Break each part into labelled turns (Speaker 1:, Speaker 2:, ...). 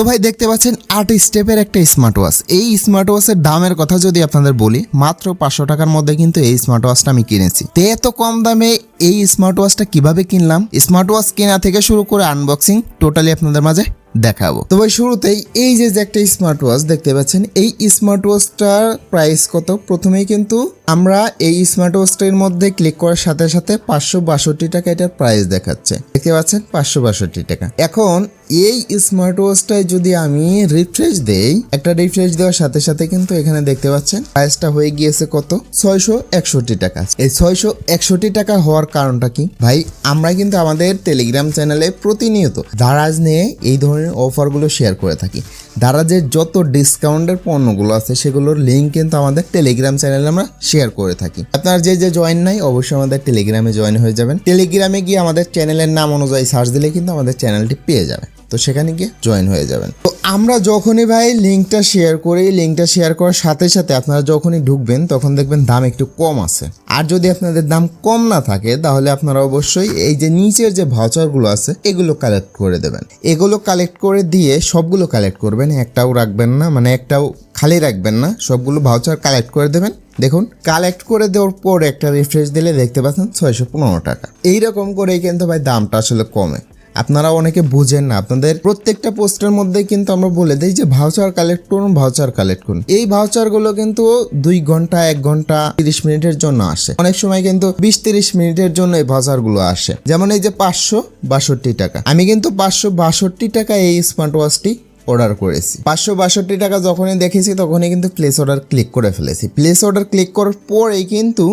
Speaker 1: তো ভাই দেখতে পাচ্ছেন আট স্টেপের একটা স্মার্ট ওয়াচ এই স্মার্ট ওয়াচের দামের কথা যদি আপনাদের বলি, মাত্র পাঁচশো টাকার মধ্যে কিন্তু এই স্মার্ট ওয়াচটা আমি কিনেছি। তো এত কম দামে এই স্মার্ট ওয়াচটা কীভাবে কিনলাম? স্মার্ট ওয়াচ কেনা থেকে শুরু করে আনবক্সিং টোটালি আপনাদের মাঝে দেখাবো। তো ভাই শুরুতেই এই যে যে একটা স্মার্ট ওয়াচ দেখতে পাচ্ছেন, এই স্মার্ট ওয়াচটার প্রাইস কত? প্রথমেই কিন্তু আমরা এই স্মার্ট ওয়াচটার মধ্যে ক্লিক করার সাথে সাথে পাঁচশো বাষট্টি টাকা এটার প্রাইস দেখাচ্ছে। দেখতে পাচ্ছেন পাঁচশো বাষট্টি টাকা। এখন এই স্মার্ট ওয়াচটায় যদি আমি রিফ্রেশ দেই, একটা রিফ্রেশ দেওয়ার সাথে সাথে কিন্তু এখানে দেখতে পাচ্ছেন প্রাইসটা হয়ে গিয়েছে কত? ছয়শো একষট্টি টাকা। এই ছয়শো একষট্টি টাকা হওয়ার কারণটা কি? ভাই, আমরা কিন্তু আমাদের টেলিগ্রাম চ্যানেলে প্রতিনিয়ত দারাজ নিয়ে এই ধরনের অফারগুলো শেয়ার করে থাকি। দারাজের যত ডিসকাউন্টের পণ্যগুলো আছে, সেগুলোর লিঙ্ক কিন্তু আমাদের টেলিগ্রাম চ্যানেলে আমরা শেয়ার করে থাকি। আপনার যে যে জয়েন নাই, অবশ্যই আমাদের টেলিগ্রামে জয়েন হয়ে যাবেন। টেলিগ্রামে গিয়ে আমাদের চ্যানেলের নাম অনুযায়ী সার্চ দিলে কিন্তু আমাদের চ্যানেলটি পেয়ে যাবে তো সেখানে গিয়ে জয়েন হয়ে যাবেন। তো আমরা যখনই ভাই লিঙ্কটা শেয়ার করি লিঙ্কটা শেয়ার করার সাথে সাথে আপনারা যখনই ঢুকবেন, তখন দেখবেন দাম একটু কম আছে। আর যদি আপনাদের দাম কম না থাকে, তাহলে আপনারা অবশ্যই এই যে নিচের যে ভাউচারগুলো আছে, এগুলো কালেক্ট করে দেবেন। এগুলো কালেক্ট করে দিয়ে সবগুলো কালেক্ট করবেন, একটাও রাখবেন না মানে একটাও খালি রাখবেন না, সবগুলো ভাউচার কালেক্ট করে দেবেন। দেখুন কালেক্ট করে দেওয়ার পর একটা রিফ্রেশ দিলে দেখতে পাচ্ছেন ছয়শো পনেরো টাকা। এইরকম করেই কিন্তু ভাই দামটা আসলে কমে। আপনারা অনেকে বুঝেন না। আপনাদের প্রত্যেকটা পোস্টের মধ্যে কিন্তু আমরা বলে দিই যে ভাউচার কালেক্ট করুন ভাউচার কালেক্ট করুন। এই ভাউচারগুলো কিন্তু দুই ঘণ্টা, এক ঘণ্টা, তিরিশ মিনিটের জন্য আসে। অনেক সময় কিন্তু বিশ তিরিশ মিনিটের জন্য এই ভাউচারগুলো আসে। যেমন এই যে পাঁচশো বাষট্টি টাকা। আমি কিন্তু পাঁচশো বাষট্টি টাকা এই স্মার্ট ওয়াচটি অর্ডার করেছি। পাঁচশো বাষট্টি টাকা যখনই দেখেছি তখনই কিন্তু প্লেস অর্ডার ক্লিক করে ফেলেছি। প্লেস অর্ডার ক্লিক করার পরেই কিন্তু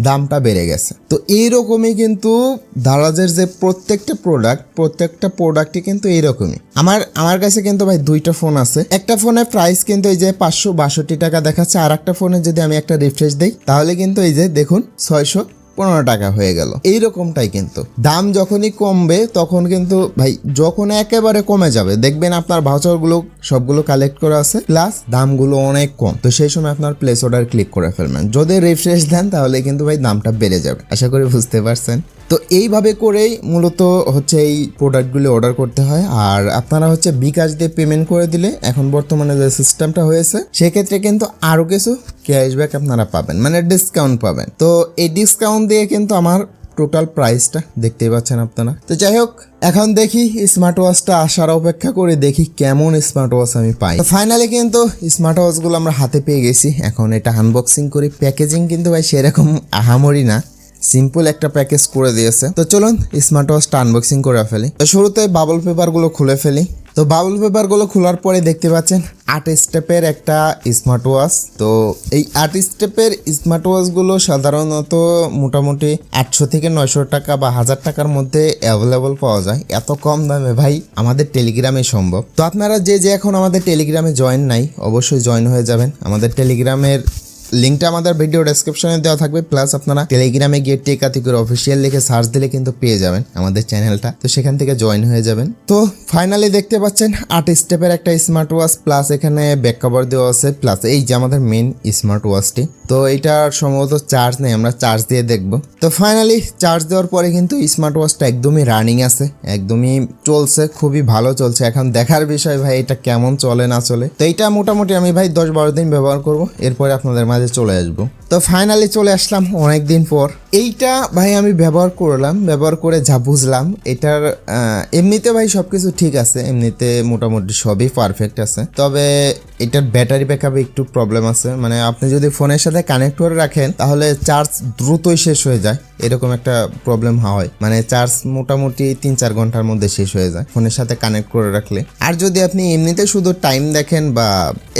Speaker 1: দামটা বেড়ে গেছে। তো এইরকমই কিন্তু দারাজের যে প্রত্যেকটা প্রোডাক্ট প্রত্যেকটা প্রোডাক্টই কিন্তু এইরকমই। আমার আমার কাছে কিন্তু ভাই দুইটা ফোন আছে। একটা ফোনের প্রাইস কিন্তু এই যে পাঁচশো বাষট্টি টাকা দেখাচ্ছে আর একটা ফোনে যদি আমি একটা রিফ্রেশ দিই, তাহলে কিন্তু এই যে দেখুন, ছয়শো পনেরো টাকা হয়ে গেল। এইরকমটাই কিন্তু। দাম যখনই কমবে, তখন কিন্তু ভাই, যখন একেবারে কমে যাবে, দেখবেন আপনার ভাউচারগুলো সবগুলো কালেক্ট করা আছে প্লাস দামগুলো অনেক কম। তো সেই সময় আপনার প্লেস অর্ডার ক্লিক করে ফেলবেন। যদি রিফ্রেশ দেন, তাহলে কিন্তু ভাই দামটা বেড়ে যাবে। আশা করি বুঝতে পারছেন। তো এইভাবে করেই মূলত হচ্ছে এই প্রোডাক্টগুলি অর্ডার করতে হয়। আর আপনারা হচ্ছে বিকাশ দিয়ে পেমেন্ট করে দিলে, এখন বর্তমানে যে সিস্টেমটা হয়েছে, সেক্ষেত্রে কিন্তু আরও কিছু ক্যাশব্যাক আপনারা পাবেন মানে ডিসকাউন্ট পাবেন। তো এই ডিসকাউন্ট দিয়ে কিন্তু আমার টোটাল প্রাইসটা দেখতেই পাচ্ছেন আপনারা। তো যাই হোক, এখন দেখি স্মার্ট ওয়াচটা আসার অপেক্ষা করে দেখি কেমন স্মার্ট ওয়াচ আমি পাই। ফাইনালি কিন্তু স্মার্ট ওয়াচগুলো আমরা হাতে পেয়ে গেছি। এখন এটা আনবক্সিং করি। প্যাকেজিং কিন্তু ভাই সেরকম আহামরি না। সিম্পল একটা প্যাকেজ করে দিয়েছে। তো চলুন স্মার্ট ওয়াচটা আনবক্সিং করে ফেলি। তো শুরুতে বাবল পেপারগুলো খুলে ফেলি। তো বাবল পেপারগুলো খোলার পরে দেখতে পাচ্ছেন আট স্টেপের একটা স্মার্ট ওয়াচ তো এই আট স্টেপের স্মার্ট ওয়াচগুলো সাধারণত মোটামুটি আটশো থেকে নয়শো টাকা বা হাজার টাকার মধ্যে অ্যাভেলেবল পাওয়া যায়। এত কম দামে ভাই আমাদের টেলিগ্রামে সম্ভব। তো আপনারা যে যে এখন আমাদের টেলিগ্রামে জয়েন নাই, অবশ্যই জয়েন হয়ে যাবেন। আমাদের টেলিগ্রামের লিঙ্কটা আমাদের ভিডিও ডেসক্রিপশনে দেওয়া থাকবে প্লাস আপনারা টেলিগ্রামে গিয়ে টেকাতিকুর অফিসিয়াল লিখে সার্চ দিলে কিন্তু পেয়ে যাবেন আমাদের চ্যানেলটা তো সেখান থেকে জয়েন হয়ে যাবেন। তো ফাইনালি দেখতে পাচ্ছেন, আট স্টেপের একটা স্মার্ট ওয়াচ প্লাস এখানে ব্যাক কভার দেওয়া আছে প্লাস এই যে আমাদের মেন স্মার্ট ওয়াচটি তো এটার সম্ভবত চার্জ নেই, আমরা চার্জ দিয়ে দেখব। তো ফাইনালি চার্জ দেওয়ার পরে কিন্তু স্মার্ট ওয়াচটা একদমই রানিং আছে, একদমই চলছে, খুবই ভালো চলছে। এখন দেখার বিষয় ভাই, এটা কেমন চলে না চলে। তো এটা মোটামুটি আমি ভাই দশ বারো দিন ব্যবহার করব, এরপরে আপনাদের মাঝে চলে আসব। তো ফাইনালি চলে আসলাম অনেকদিন পর। এইটা ভাই আমি ব্যবহার করলাম, ব্যবহার করে যা বুঝলাম, এটার এমনিতে ভাই সবকিছু ঠিক আছে, এমনিতে মোটামুটি সবই পারফেক্ট আছে। তবে এটার ব্যাটারি ব্যাকআপে একটু প্রবলেম আছে। মানে আপনি যদি ফোনের সাথে কানেক্ট করে রাখেন, তাহলে চার্জ দ্রুতই শেষ হয়ে যায়। এরকম একটা প্রবলেম হয়। মানে চার্জ মোটামুটি তিন চার ঘণ্টার মধ্যে শেষ হয়ে যায় ফোনের সাথে কানেক্ট করে রাখলে। আর যদি আপনি এমনিতে শুধু টাইম দেখেন বা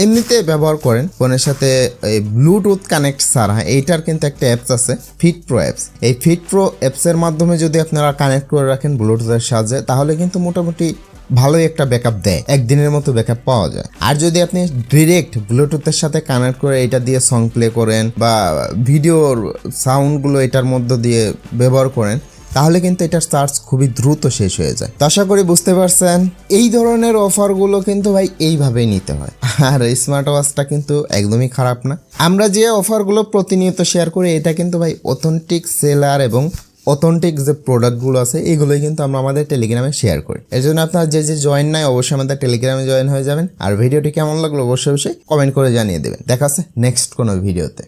Speaker 1: এমনিতে ব্যবহার করেন, ফোনের সাথে এই ব্লুটুথ কানেক্ট ছাড়া এইটার কিন্তু একটা অ্যাপস আছে ফিট প্রো অ্যাপস এই ফিট প্রো অ্যাপসের মাধ্যমে যদি আপনারা কানেক্ট করে রাখেন ব্লুটুথের সাহায্যে, তাহলে কিন্তু মোটামুটি ভালোই একটা ব্যাকআপ দেয়, একদিনের মতো ব্যাকআপ পাওয়া যায়। আর যদি আপনি ডিরেক্ট ব্লুটুথের সাথে কানেক্ট করে এটা দিয়ে সং প্লে করেন বা ভিডিওর সাউন্ডগুলো এটার মধ্য দিয়ে ব্যবহার করেন, তাহলে কিন্তু এটার চার্জ খুবই দ্রুত শেষ হয়ে যায়। তো আশা করি বুঝতে পারছেন, এই ধরনের অফারগুলো কিন্তু ভাই এইভাবেই নিতে হয়। আর স্মার্ট ওয়াচটা কিন্তু একদমই খারাপ না। আমরা যে অফারগুলো প্রতিনিয়ত শেয়ার করি, এটা কিন্তু ভাই অথেন্টিক সেলার এবং অথেন্টিক যে প্রোডাক্টগুলো আছে, এগুলোই কিন্তু আমরা আমাদের টেলিগ্রামে শেয়ার করি। এর জন্য আপনার যে যে জয়েন নাই, অবশ্যই আমাদের টেলিগ্রামে জয়েন হয়ে যাবেন। আর ভিডিওটি কেমন লাগল, অবশ্যই অবশ্যই কমেন্ট করে জানিয়ে দেবেন। দেখা আছে নেক্সট কোনো ভিডিওতে